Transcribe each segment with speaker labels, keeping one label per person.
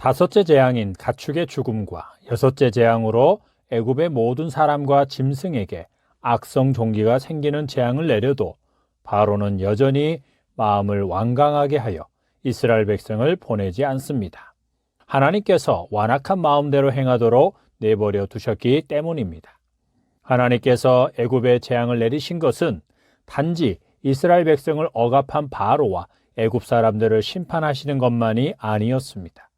Speaker 1: 다섯째 재앙인 가축의 죽음과 여섯째 재앙으로 애굽의 모든 사람과 짐승에게 악성 종기가 생기는 재앙을 내려도 바로는 여전히 마음을 완강하게 하여 이스라엘 백성을 보내지 않습니다. 하나님께서 완악한 마음대로 행하도록 내버려 두셨기 때문입니다. 하나님께서 애굽에 재앙을 내리신 것은 단지 이스라엘 백성을 억압한 바로와 애굽 사람들을 심판하시는 것만이 아니었습니다.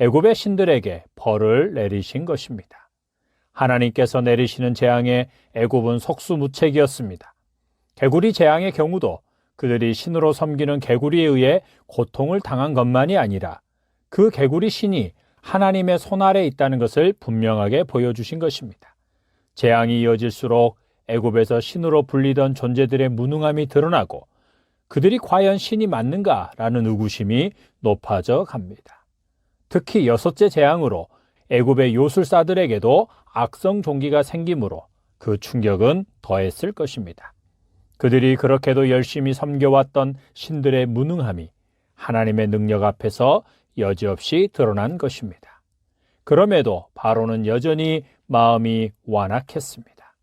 Speaker 1: 애굽의 신들에게 벌을 내리신 것입니다. 하나님께서 내리시는 재앙에 애굽은 속수무책이었습니다. 개구리 재앙의 경우도 그들이 신으로 섬기는 개구리에 의해 고통을 당한 것만이 아니라 그 개구리 신이 하나님의 손 아래 있다는 것을 분명하게 보여주신 것입니다. 재앙이 이어질수록 애굽에서 신으로 불리던 존재들의 무능함이 드러나고 그들이 과연 신이 맞는가라는 의구심이 높아져 갑니다. 특히 여섯째 재앙으로 애굽의 요술사들에게도 악성 종기가 생기므로 그 충격은 더했을 것입니다. 그들이 그렇게도 열심히 섬겨왔던 신들의 무능함이 하나님의 능력 앞에서 여지없이 드러난 것입니다. 그럼에도 바로는 여전히 마음이 완악했습니다.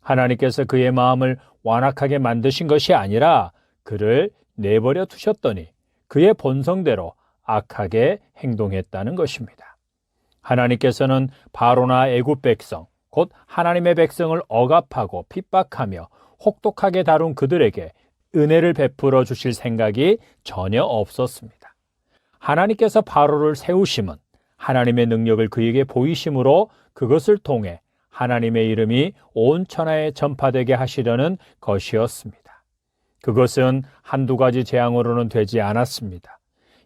Speaker 1: 하나님께서 그의 마음을 완악하게 만드신 것이 아니라 그를 내버려 두셨더니 그의 본성대로 악하게 행동했다는 것입니다. 하나님께서는 바로나 애굽 백성, 곧 하나님의 백성을 억압하고 핍박하며 혹독하게 다룬 그들에게 은혜를 베풀어 주실 생각이 전혀 없었습니다. 하나님께서 바로를 세우심은 하나님의 능력을 그에게 보이심으로 그것을 통해 하나님의 이름이 온 천하에 전파되게 하시려는 것이었습니다. 그것은 한두 가지 재앙으로는 되지 않았습니다.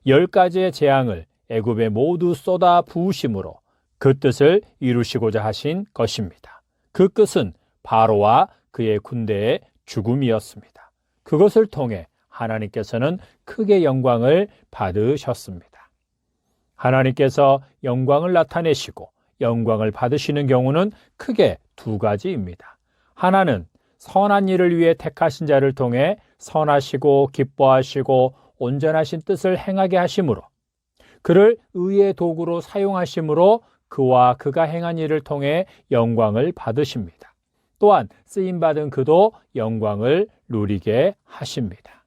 Speaker 1: 열 가지의 재앙을 애굽에 모두 쏟아 부으심으로 그 뜻을 이루시고자 하신 것입니다. 그 끝은 바로와 그의 군대의 죽음이었습니다. 그것을 통해 하나님께서는 크게 영광을 받으셨습니다. 하나님께서 영광을 나타내시고 영광을 받으시는 경우는 크게 두 가지입니다. 하나는 선한 일을 위해 택하신 자를 통해 선하시고 기뻐하시고 온전하신 뜻을 행하게 하심으로 그를 의의 도구로 사용하심으로 그와 그가 행한 일을 통해 영광을 받으십니다. 또한 쓰임 받은 그도 영광을 누리게 하십니다.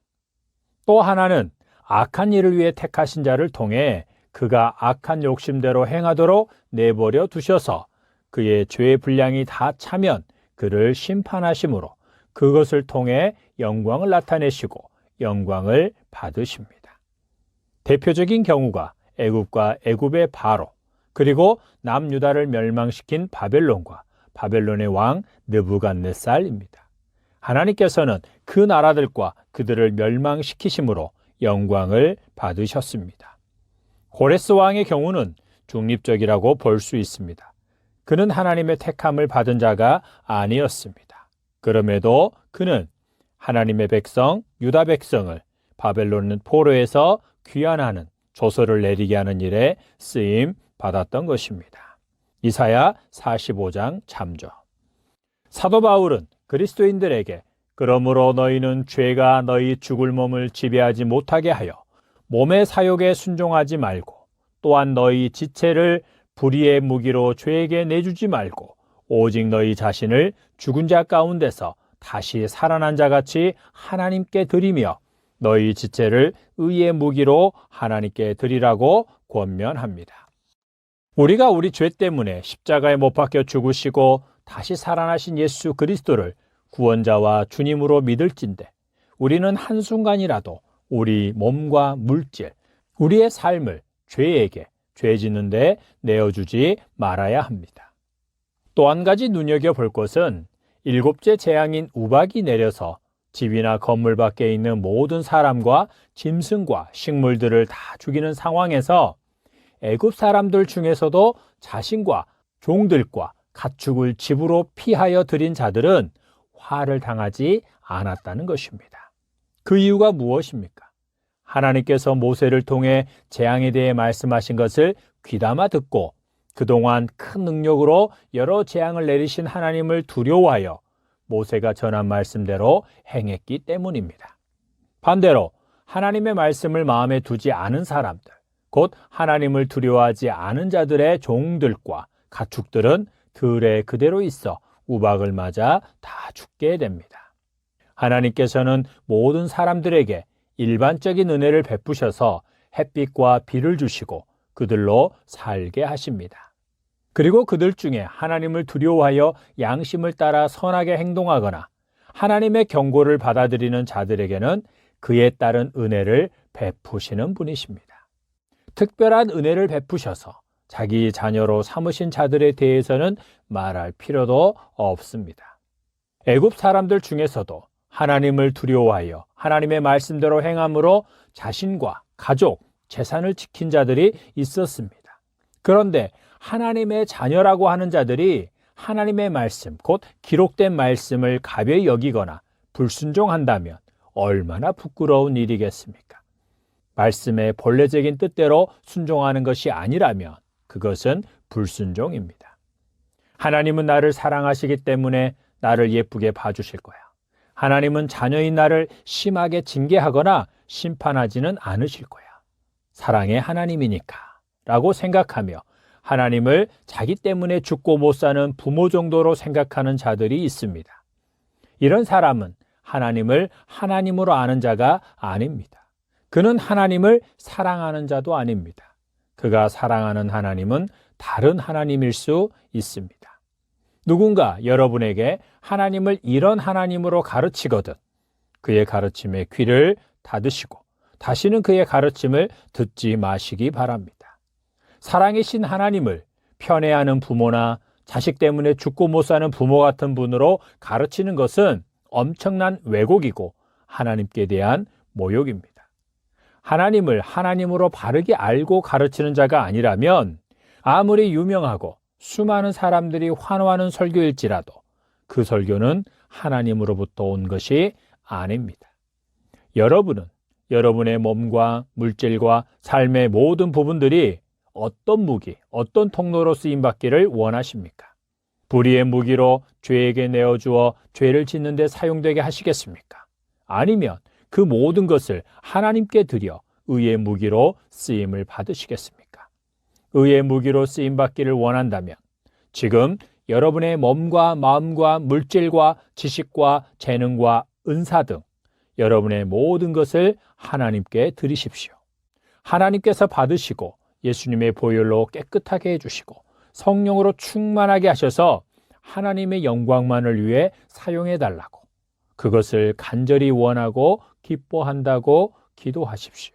Speaker 1: 또 하나는 악한 일을 위해 택하신 자를 통해 그가 악한 욕심대로 행하도록 내버려 두셔서 그의 죄의 분량이 다 차면 그를 심판하심으로 그것을 통해 영광을 나타내시고 영광을 받으십니다. 대표적인 경우가 애굽과 애굽의 바로 그리고 남유다를 멸망시킨 바벨론과 바벨론의 왕 느부갓네살입니다. 하나님께서는 그 나라들과 그들을 멸망시키심으로 영광을 받으셨습니다. 고레스 왕의 경우는 중립적이라고 볼 수 있습니다. 그는 하나님의 택함을 받은 자가 아니었습니다. 그럼에도 그는 하나님의 백성, 유다 백성을 바벨론 포로에서 귀환하는 조서를 내리게 하는 일에 쓰임 받았던 것입니다. 이사야 45장 참조. 사도 바울은 그리스도인들에게 그러므로 너희는 죄가 너희 죽을 몸을 지배하지 못하게 하여 몸의 사욕에 순종하지 말고 또한 너희 지체를 불의의 무기로 죄에게 내주지 말고 오직 너희 자신을 죽은 자 가운데서 다시 살아난 자 같이 하나님께 드리며 너희 지체를 의의 무기로 하나님께 드리라고 권면합니다. 우리가 우리 죄 때문에 십자가에 못 박혀 죽으시고 다시 살아나신 예수 그리스도를 구원자와 주님으로 믿을진데 우리는 한순간이라도 우리 몸과 물질, 우리의 삶을 죄에게 죄 짓는데 내어주지 말아야 합니다. 또 한 가지 눈여겨볼 것은 일곱째 재앙인 우박이 내려서 집이나 건물 밖에 있는 모든 사람과 짐승과 식물들을 다 죽이는 상황에서 애굽 사람들 중에서도 자신과 종들과 가축을 집으로 피하여 들인 자들은 화를 당하지 않았다는 것입니다. 그 이유가 무엇입니까? 하나님께서 모세를 통해 재앙에 대해 말씀하신 것을 귀담아 듣고 그동안 큰 능력으로 여러 재앙을 내리신 하나님을 두려워하여 모세가 전한 말씀대로 행했기 때문입니다. 반대로 하나님의 말씀을 마음에 두지 않은 사람들, 곧 하나님을 두려워하지 않은 자들의 종들과 가축들은 들에 그대로 있어 우박을 맞아 다 죽게 됩니다. 하나님께서는 모든 사람들에게 일반적인 은혜를 베푸셔서 햇빛과 비를 주시고 그들로 살게 하십니다. 그리고 그들 중에 하나님을 두려워하여 양심을 따라 선하게 행동하거나 하나님의 경고를 받아들이는 자들에게는 그에 따른 은혜를 베푸시는 분이십니다. 특별한 은혜를 베푸셔서 자기 자녀로 삼으신 자들에 대해서는 말할 필요도 없습니다. 애굽 사람들 중에서도 하나님을 두려워하여 하나님의 말씀대로 행함으로 자신과 가족, 재산을 지킨 자들이 있었습니다. 그런데 하나님의 자녀라고 하는 자들이 하나님의 말씀, 곧 기록된 말씀을 가벼이 여기거나 불순종한다면 얼마나 부끄러운 일이겠습니까? 말씀의 본래적인 뜻대로 순종하는 것이 아니라면 그것은 불순종입니다. 하나님은 나를 사랑하시기 때문에 나를 예쁘게 봐주실 거야. 하나님은 자녀인 나를 심하게 징계하거나 심판하지는 않으실 거야. 사랑의 하나님이니까. 라고 생각하며 하나님을 자기 때문에 죽고 못 사는 부모 정도로 생각하는 자들이 있습니다. 이런 사람은 하나님을 하나님으로 아는 자가 아닙니다. 그는 하나님을 사랑하는 자도 아닙니다. 그가 사랑하는 하나님은 다른 하나님일 수 있습니다. 누군가 여러분에게 하나님을 이런 하나님으로 가르치거든 그의 가르침에 귀를 닫으시고 다시는 그의 가르침을 듣지 마시기 바랍니다. 사랑이신 하나님을 편애하는 부모나 자식 때문에 죽고 못 사는 부모 같은 분으로 가르치는 것은 엄청난 왜곡이고 하나님께 대한 모욕입니다. 하나님을 하나님으로 바르게 알고 가르치는 자가 아니라면 아무리 유명하고 수많은 사람들이 환호하는 설교일지라도 그 설교는 하나님으로부터 온 것이 아닙니다. 여러분은 여러분의 몸과 물질과 삶의 모든 부분들이 어떤 무기, 어떤 통로로 쓰임받기를 원하십니까? 불의의 무기로 죄에게 내어주어 죄를 짓는 데 사용되게 하시겠습니까? 아니면 그 모든 것을 하나님께 드려 의의 무기로 쓰임을 받으시겠습니까? 의의 무기로 쓰임 받기를 원한다면 지금 여러분의 몸과 마음과 물질과 지식과 재능과 은사 등 여러분의 모든 것을 하나님께 드리십시오. 하나님께서 받으시고 예수님의 보혈로 깨끗하게 해주시고 성령으로 충만하게 하셔서 하나님의 영광만을 위해 사용해 달라고 그것을 간절히 원하고 기뻐한다고 기도하십시오.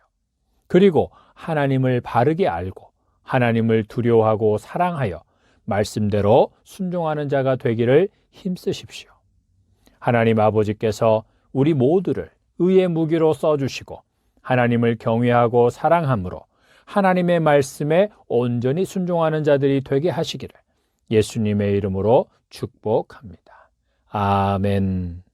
Speaker 1: 그리고 하나님을 바르게 알고 하나님을 두려워하고 사랑하여 말씀대로 순종하는 자가 되기를 힘쓰십시오. 하나님 아버지께서 우리 모두를 의의 무기로 써주시고 하나님을 경외하고 사랑함으로 하나님의 말씀에 온전히 순종하는 자들이 되게 하시기를 예수님의 이름으로 축복합니다. 아멘.